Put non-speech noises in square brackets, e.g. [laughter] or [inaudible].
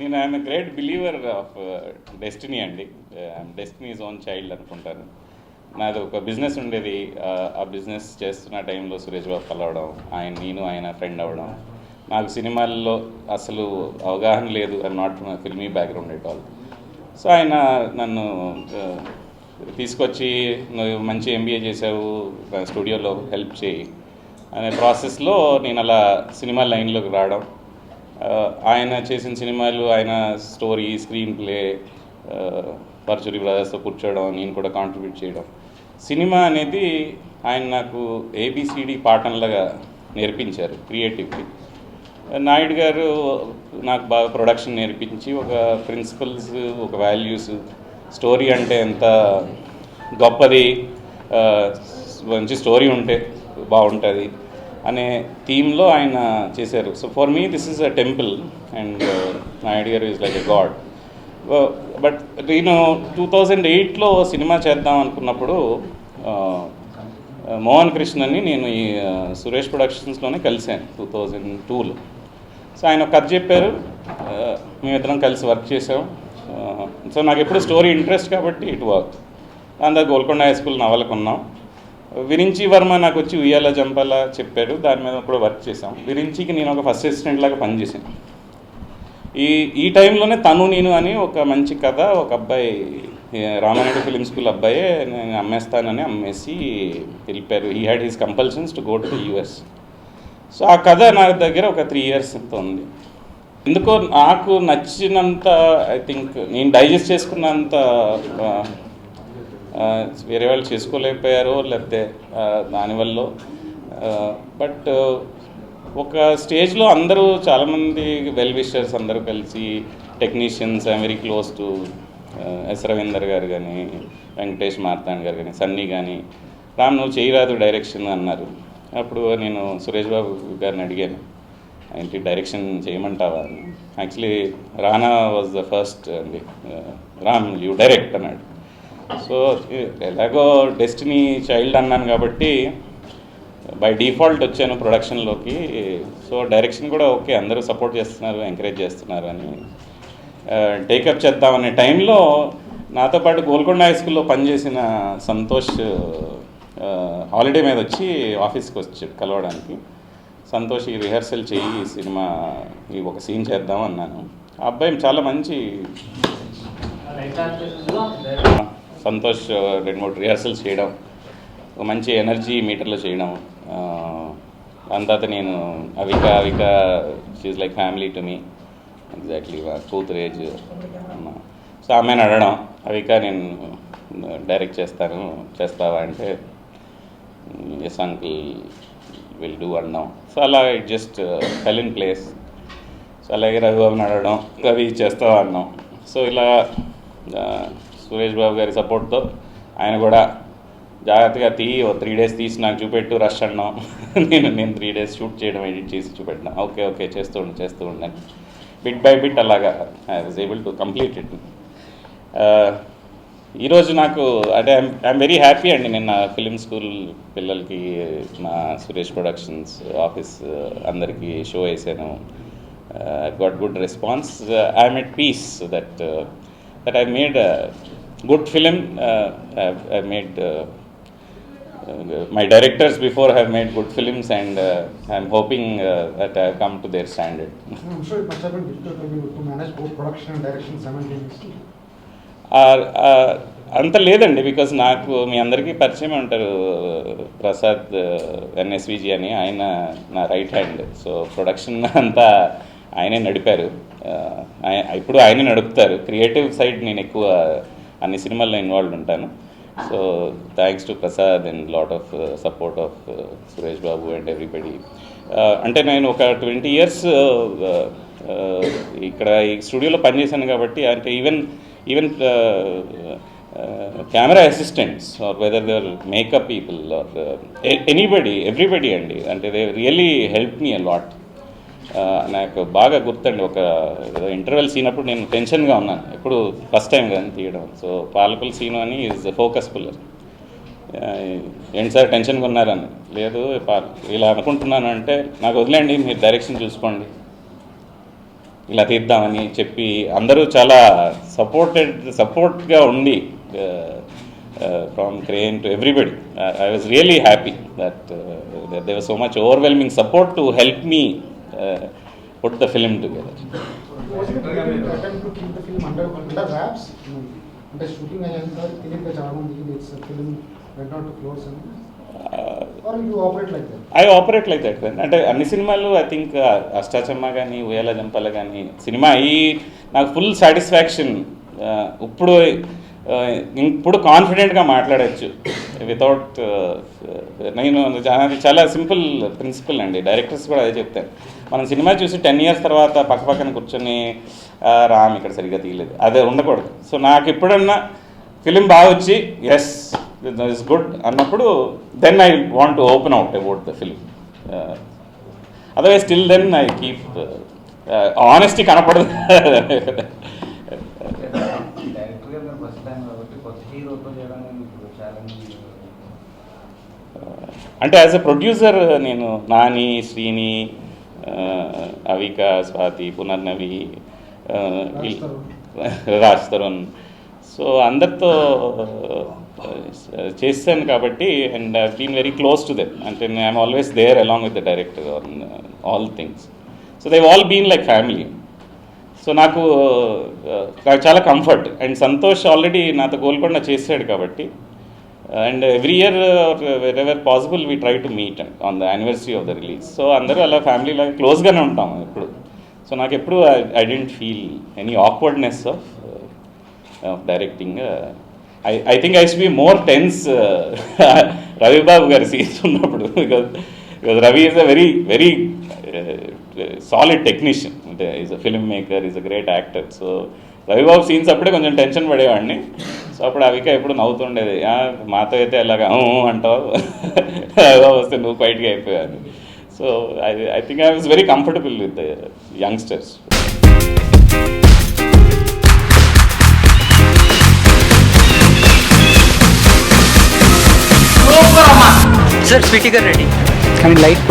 నేను I'm great believer of destiny అండి. Destiny is own child అనుకుంటాను. నాది ఒక బిజినెస్ ఉండేది. ఆ బిజినెస్ చేస్తున్న టైంలో సురేష్ బాబు కలవడం ఆయన నేను ఆయన ఫ్రెండ్ అవ్వడం. నాకు సినిమాల్లో అసలు అవగాహన లేదు. I not filmy background at all. So ఆయన నన్ను తీసుకొచ్చి నువ్వు మంచి ఎంబీఏ చేసావు స్టూడియోలో హెల్ప్ చేయి అనే ప్రాసెస్లో నేను అలా సినిమా లైన్లోకి రావడం. ఆయన చేసిన సినిమాలు ఆయన స్టోరీ స్క్రీన్ ప్లే పరచురి బ్రదర్స్తో కూర్చోవడం నేను కూడా కాంట్రిబ్యూట్ చేయడం. సినిమా అనేది ఆయన నాకు ఏబిసిడి పాఠంలాగా నేర్పించారు క్రియేటివ్లీ నాయుడు గారు నాకు బాగా ప్రొడక్షన్ నేర్పించి ఒక ప్రిన్సిపల్స్ ఒక వాల్యూస్ స్టోరీ అంటే ఎంత గొప్పది మంచి స్టోరీ ఉంటే బాగుంటుంది అనే థీమ్లో ఆయన చేశారు. So for me this is a temple and నా గారు is like a god. But నేను టూ థౌజండ్ ఎయిట్లో సినిమా చేద్దాం అనుకున్నప్పుడు మోహన్ కృష్ణని నేను ఈ సురేష్ ప్రొడక్షన్స్లోనే కలిశాను టూ థౌజండ్ టూలో. సో ఆయన ఒక కథ చెప్పారు మేమిద్దరం కలిసి వర్క్ చేసాం సో నాకు ఎప్పుడు స్టోరీ ఇంట్రెస్ట్ కాబట్టి ఇటు వర్క్. దాని గోల్కొండ హై స్కూల్ నవలకున్నాం విరించి వర్మ నాకు వచ్చి ఉయ్యాల జంపాలా చెప్పాడు. దాని మీద కూడా వర్క్ చేసాం విరించికి నేను ఒక ఫస్ట్ అసిస్టెంట్ లాగా పనిచేసాను ఈ ఈ టైంలోనే తను నేను అని ఒక మంచి కథ ఒక అబ్బాయి రామానాయుడు ఫిలిం స్కూల్ అబ్బాయే నేను అమ్మేస్తానని అమ్మేసి వెళ్ళిపోయారు. He had his compulsions to go to the US so ఆ కథ నా దగ్గర ఒక త్రీ ఇయర్స్ ఎంత ఉంది. ఎందుకో నాకు నచ్చినంత ఐ థింక్ నేను డైజెస్ట్ చేసుకున్నంత వేరే వాళ్ళు చేసుకోలేకపోయారో లేకపోతే దానివల్ల బట్ ఒక స్టేజ్లో అందరూ చాలామంది వెల్ విషర్స్ అందరూ కలిసి technicians I'm very close to S Ravinder garu కానీ వెంకటేష్ మార్తాండ్ గారు కానీ సన్నీ కానీ రామ్ నువ్వు చేయరాదు డైరెక్షన్ అన్నారు. అప్పుడు నేను సురేష్ బాబు గారిని అడిగాను. ఏంటి డైరెక్షన్ చేయమంటావా? అని actually Rana was the first అండి రామ్ యూ డైరెక్ట్ అన్నాడు. సో ఎలాగో డెస్టినీ చైల్డ్ అన్నాను కాబట్టి బై డిఫాల్ట్ వచ్చాను ప్రొడక్షన్లోకి సో డైరెక్షన్ కూడా ఓకే అందరూ సపోర్ట్ చేస్తున్నారు ఎంకరేజ్ చేస్తున్నారు అని. Uh, టేకప్ చేద్దామనే టైంలో నాతో పాటు గోల్కొండ హై స్కూల్లో పనిచేసిన సంతోష్ uh, హాలిడే మీద వచ్చి ఆఫీస్కి వచ్చాడు కలవడానికి. సంతోష్ ఈ రిహర్సల్ చేయి ఈ సినిమా ఈ ఒక సీన్ చేద్దాం అన్నాను. ఆ అబ్బాయి చాలా మంచి సంతోష్ రెండు మూడు రిహర్సల్స్ చేయడం ఒక మంచి ఎనర్జీ మీటర్లో చేయడం. దాని తర్వాత నేను Avika Avika she's like family to me exactly కూతురు ఏజ్ సో ఆమెను అడగడం అవిక నేను డైరెక్ట్ చేస్తాను చేస్తావా అంటే ఎస్ అంకిల్ విల్ డూ అన్నాం సో అలా it just fell in place so అలాగే రఘుబాబుని అడగడం రవి చేస్తావా అన్నాం. సో ఇలా సురేష్ బాబు గారి సపోర్ట్తో ఆయన కూడా జాగ్రత్తగా తీ ఓ త్రీ డేస్ తీసి నాకు చూపెట్టు రష్ అన్నాం. [laughs] నేను నేను త్రీ డేస్ షూట్ చేయడం ఎడిట్ చేసి చూపెట్టినా. ఓకే ఓకే చేస్తూ ఉండి చేస్తూ ఉండండి బిట్ బై బిట్ అలాగా I was able to complete it ఈరోజు నాకు అంటే ఐఎమ్ వెరీ హ్యాపీ అండి నిన్న ఫిలిం స్కూల్ పిల్లలకి మా సురేష్ ప్రొడక్షన్స్ ఆఫీస్ అందరికీ షో వేసాను got good response I'm at peace that that I made good film I made my directors before have made good films and uh, I'm hoping uh, that I have come to their standard. I'm sure it must have been difficult for you to manage both production and direction simultaneously. అంత లేదండి because నాకు మీ అందరికీ పరిచయం ఉంటారు ప్రసాద్ ఎన్ఎస్విజి అని ఆయన నా right hand so production అంతా ఆయనే నడిపారు. ఆయ- ఇప్పుడు ఆయనే నడుపుతారు. క్రియేటివ్ సైడ్ నేను ఎక్కువ అన్ని సినిమాల్లో ఇన్వాల్వ్ ఉంటాను. So thanks to Prasad and lot of support of Suresh Babu and everybody అంటే నేను ఒక ట్వంటీ ఇయర్స్ uh, uh, ఇక్కడ ఈ స్టూడియోలో పనిచేశాను కాబట్టి అంటే even even camera assistants are whether they're makeup people are anybody everybody అండి. అంటే they really help me a lot నాకు బాగా గుర్తండి. ఒక ఇంటర్వెల్ సీన్ అప్పుడు నేను టెన్షన్గా ఉన్నాను. ఎప్పుడు ఫస్ట్ టైం కానీ తీయడం. సో పాలకుల సీన్ అని ఈజ్ ఫోకస్ పుల్లర్ ఏంటి సార్ టెన్షన్గా ఉన్నారని లేదు ఇలా అనుకుంటున్నాను అంటే నాకు వదిలేండి మీరు డైరెక్షన్ చూసుకోండి. ఇలా తీద్దామని చెప్పి అందరూ చాలా సపోర్టెడ్ సపోర్ట్గా ఉండి from crane to everybody I was really happy that they was so much overwhelming support to help me put the film together? అంటే షూటింగ్ అయ్యేంత తెలియదు చాలా మందికి it's film went to floors అని ఐ ఆపరేట్ లైక్ దట్ అంటే అన్ని సినిమాలు I think Ashta Chamma కానీ ఉయ్యాల జంపాల కానీ సినిమా ఈ నాకు ఫుల్ సాటిస్ఫాక్షన్ ఇప్పుడు ఇప్పుడు కాన్ఫిడెంట్గా మాట్లాడచ్చు. వితౌట్ నేను అది చాలా సింపుల్ ప్రిన్సిపల్ అండి. డైరెక్టర్స్ కూడా అదే చెప్తారు. మనం సినిమా చూసి టెన్ ఇయర్స్ తర్వాత పక్క పక్కన కూర్చొని రామ్ ఇక్కడ సరిగ్గా తీయలేదు. అదే ఉండకూడదు. సో నాకు ఎప్పుడన్నా ఫిలిం బాగా వచ్చి ఎస్ ఇస్ గుడ్ అన్నప్పుడు then I want to open out about the film otherwise still then I keep honesty కనపడదు. ఛాలెంజ్ అంటే యాజ్ ఎ ప్రొడ్యూసర్ నేను Nani Srini uh, Avika Swathi Punarnavi uh, Raj Tarun. So అందరితో చేశాను కాబట్టి and I been very close to them అంటే I'm always there along with the director on all things so they all been like family so నాకు చాలా comfort and Santosh already నాతో గోల్కొండ చేశాడు కాబట్టి and every year wherever possible we try to meet and on the anniversary of the release so అందరూ అలా family లాగా క్లోజ్గానే ఉంటాం ఎప్పుడు. సో నాకు ఎప్పుడు I didn't feel any awkwardness of of directing I I think I should be more tense Ravibabu గారి scenes ఉన్నప్పుడు. Because because Ravi is a very very solid technician అంటే is a film maker is a great actor so Ravibabu scenes అప్పుడే కొంచెం tension పడేవాడిని. So అప్పుడు అవిక ఎప్పుడు నవ్వుతుండేది. మాతో అయితే అలాగా అంటావు? [laughs] రవిబాబు వస్తే నువ్వు క్వైట్గా అయిపోయాను so I I think I was very comfortable with youngsters sir Sweety garu ready కానీ లైట్